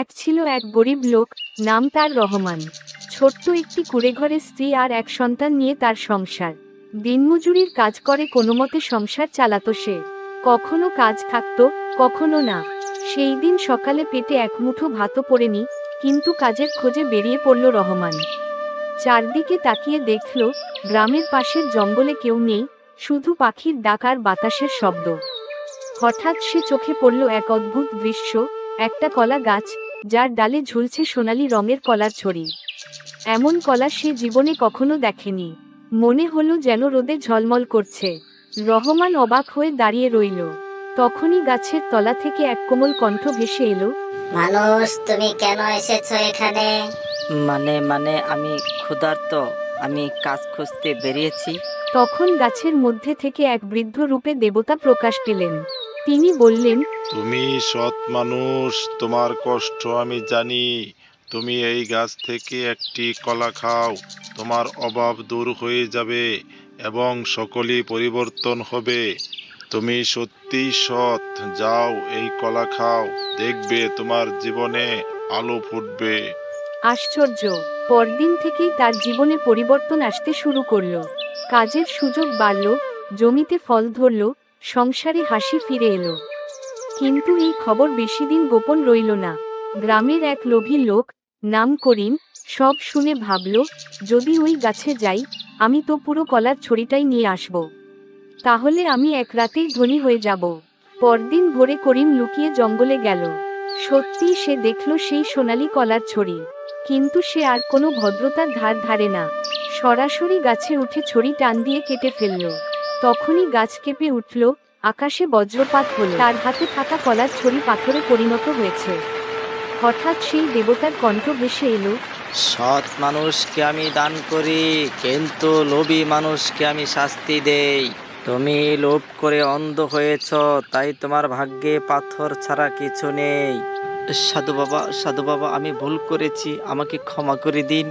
এক ছিল এক গরিব লোক, নাম তার রহমান। ছোট্ট একটি কুড়েঘরে স্ত্রী আর এক সন্তান নিয়ে তার সংসার। দিনমজুরির কাজ করে কোনোমতে সংসার চালাতো সে। কখনো কাজ থাকতো, কখনো না। সেই দিন সকালে পেটে এক মুঠো ভাতও পড়েনি, কিন্তু কাজের খোঁজে বেরিয়ে পড়ল রহমান। চারদিকে তাকিয়ে দেখল, গ্রামের পাশের জঙ্গলে কেউ নেই, শুধু পাখির ডাক আর বাতাসের শব্দ। হঠাৎ সে চোখে পড়ল এক অদ্ভুত দৃশ্য, একটা কলা গাছ যার ডালে ঝুলছে সোনালি রঙের কলার ছড়ি। এমন কলা সে জীবনে কখনো দেখেনি। মনে হলো যেন রোদে ঝলমল করছে। রহমান অবাক হয়ে দাঁড়িয়ে রইল। তখনই গাছের তলা থেকে এক কোমল কণ্ঠ ভেসে এলো মানুষ তুমি কেন এসেছ এখানে? মানে মানে আমি ক্ষুধার্ত। আমি কাজ খুঁজতে বেরিয়েছি। তখন গাছের মধ্যে থেকে এক বৃদ্ধ রূপে দেবতা প্রকাশ পেলেন। তিনি বললেন তুমি সৎ মানুষ তোমার কষ্ট আমি জানি। তুমি এই গাছ থেকে একটি কলা খাও তোমার অভাব দূর হয়ে যাবে এবং সকলই পরিবর্তন হবে। তুমি সত্যিই সৎ যাও এই কলা খাও দেখবে তোমার জীবনে আলো ফুটবে। আশ্চর্য পরদিন থেকেই তার জীবনে পরিবর্তন আসতে শুরু করল। কাজের সুযোগ বাড়ল জমিতে ফল ধরল সংসারে হাসি ফিরে এলো। কিন্তু এই খবর বেশি দিন গোপন রইল না। গ্রামের এক লোভী লোক, নাম করিম, সব শুনে ভাবল, যদি ওই গাছে যাই, আমি তো পুরো কলার ছড়িটাই নিয়ে আসব। তাহলে আমি এক রাতেই ধনী হয়ে যাব। পরদিন ভোরে করিম লুকিয়ে জঙ্গলে গেল। সত্যি সে দেখল সেই সোনালি কলার ছড়ি। কিন্তু সে আর কোনো ভদ্রতার ধার ধারে না। সরাসরি গাছে উঠে ছড়ি টান দিয়ে কেটে ফেলল। তখনই গাছ কেঁপে উঠল আকাশে বজ্রপাত হল। তার হাতে থাকা কলার ছড়ি পাথরে পরিণত হয়েছে। হঠাৎ সেই দেবতার কণ্ঠ ভেসে এলো সৎ মানুষকে আমি দান করি কিন্তু লোভী মানুষকে আমি শাস্তি দেই। তুমি লোভ করে অন্ধ হয়েছ তাই তোমার ভাগ্যে পাথর ছাড়া কিছু নেই। সাধু বাবা সাধু বাবা আমি ভুল করেছি আমাকে ক্ষমা করে দিন।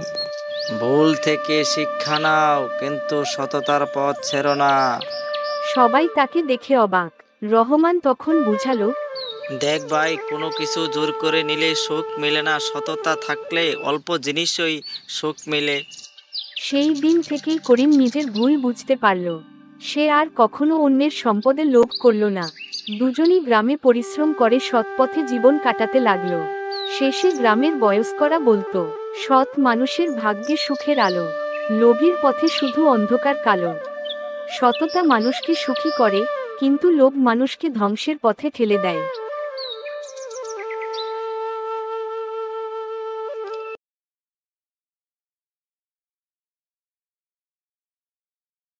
ভুল থেকে শিক্ষা নাও কিন্তু সততার পথ ছেড়ো না। সবাই তাকে দেখে অবাক। রহমান তখন বুঝালো দেখ ভাই কোনো কিছু জোর করে নিলে সুখ মেলে না সততা থাকলে অল্প জিনিসই সুখ মেলে। সেই দিন থেকেই করিম নিজের ভুল বুঝতে পারল। সে আর কখনো অন্যের সম্পদে লোভ করল না। দুজনই গ্রামে পরিশ্রম করে সৎপথে জীবন কাটাতে লাগল। শেষে গ্রামের বয়স্করা বলতো সৎ মানুষের ভাগ্যে সুখের আলো, লোভীর পথে শুধু অন্ধকার কালো। সততা মানুষকে সুখী করে, কিন্তু লোভ মানুষকে ধ্বংসের পথে ঠেলে দেয়।